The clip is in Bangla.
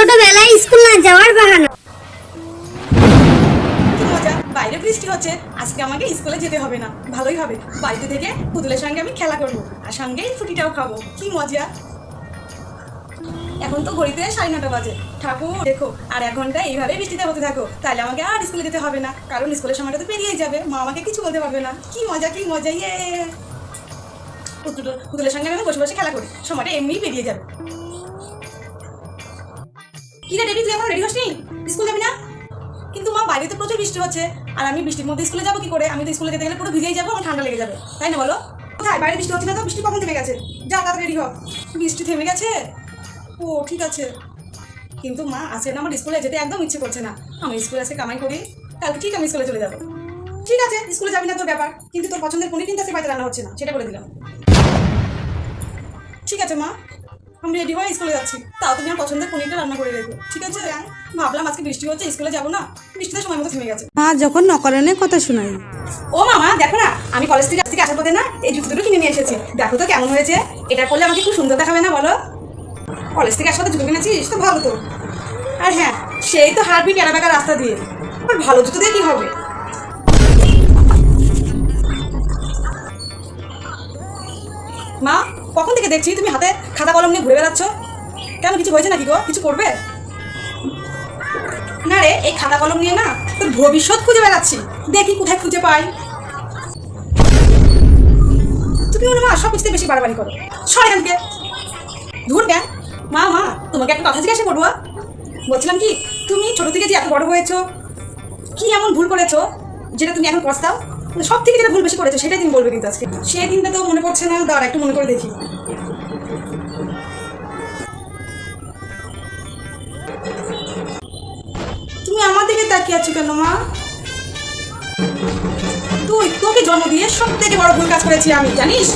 ছোটবেলায় স্কুল না যাওয়ার বাহানা। বাইরে বৃষ্টি হচ্ছে, আজকে আমাকে স্কুলে যেতে হবে না। ভালোই হবে। বাড়িতে থেকে পুতুলের সঙ্গে আমি খেলা করব, আর সঙ্গে ফুটিটাও খাব। কি মজা? এখন তো ঘড়িতে সাড়ে নটা বাজে। ঠাকুর, দেখো, আর এক ঘণ্টা এইভাবে বৃষ্টিতে হতে থাকো। তাহলে আমাকে আর স্কুলে যেতে হবে না, কারণ স্কুলের সময়টা তো পেরিয়ে যাবে। মা আমাকে কিছু বলতে পারবে না। কি মজা কি মজা ইয়ে। পুতুল, পুতুলের সঙ্গে আমি বসে বসে খেলা করি। সময়টা এমনিই পেরিয়ে যাবে। কি রে রেডি তুই এখন রেডি হসনি? স্কুল যাবি না? কিন্তু মা বাইরে তো প্রচুর বৃষ্টি হচ্ছে। আর আমি বৃষ্টির মধ্যে স্কুলে যাব কি করে? আমি তো স্কুলে যেতে গেলে পুরো ভিজেই যাব, আমার ঠান্ডা লেগে যাবে। তাই না বলো? কোথায়? বাইরে বৃষ্টি হচ্ছে না তো? বৃষ্টি কখন থেমে গেছে? যা, তাড়াতাড়ি রেডি হ। বৃষ্টি থেমে গেছে? ও, ঠিক আছে। কিন্তু মা, আজকে না আমার স্কুলে যেতে একদম ইচ্ছে করছে না। আমি স্কুলে আজকে কামাই করি কালকে ঠিক আমি স্কুলে চলে যাব। ঠিক আছে, স্কুলে যাবি না তোর ব্যাপার। কিন্তু তোর পছন্দের পনির কিন্তু আজকে বাড়িতে রান্না হচ্ছে না, সেটা বলে দিলাম। ঠিক আছে মা। আমি রেডি হয়ে স্কুলে যাচ্ছি। তাও তুমি আমার পছন্দের পনিরটা রান্না করে রেখো ঠিক আছে? ভাবলাম আজকে বৃষ্টি হচ্ছে স্কুলে যাব না। বৃষ্টিতে সময় মতো থেমে গেছে। মা যখন নকরানের কথা শোনাই ও মামা দেখো না আমি কলেজ থেকে আজকে আসার পথে না এই জুতো দুটো কিনে নিয়ে এসেছি। দেখো তো কেমন হয়েছে। এটা করলে আমাকে খুব সুন্দর দেখাবে না বলো? কলেজ থেকে আসার পথে জুতো কিনেছিস? তো ভালো তো। আর হ্যাঁ সেই তো হারবি টেরা বেকার রাস্তা দিয়ে। আর ভালো জুতো দিয়ে কি হবে? দেখছি, তুমি হাতে খাতা কলম নিয়ে ঘুরে বেড়াচ্ছ। কেন, কিছু হয়েছে নাকি গো? কিছু করবে? না রে, এই খাতা কলম নিয়ে না তোর ভবিষ্যৎ খুঁজে বেড়াচ্ছি। দেখি কোথায় খুঁজে পাই। তুমি মনে মা, সব কিছুতে বেশি বাড়াবাড়ি করো। সর এখান থেকে। ধুর কেন মা মা, তোমাকে একটা কথা জিজ্ঞাসা করব বলছিলাম কি, তুমি ছোট থেকে যে এত বড় হয়েছো, কি এমন ভুল করেছ, যেটা তুমি এখন পস্তাও? সব থেকে যেটা ভুল বেশি করেছ, সেটাই তুমি বলবে কিন্তু আজকে। সেই দিনটা তো মনে পড়ছে না, দাঁড়া, একটু মনে করে দেখি। তাকিয়ে আছো কেন, মা? তুই, তোকে জন্ম দিয়ে সব থেকে বড় ভুল কাজ করেছি আমি, জানিস?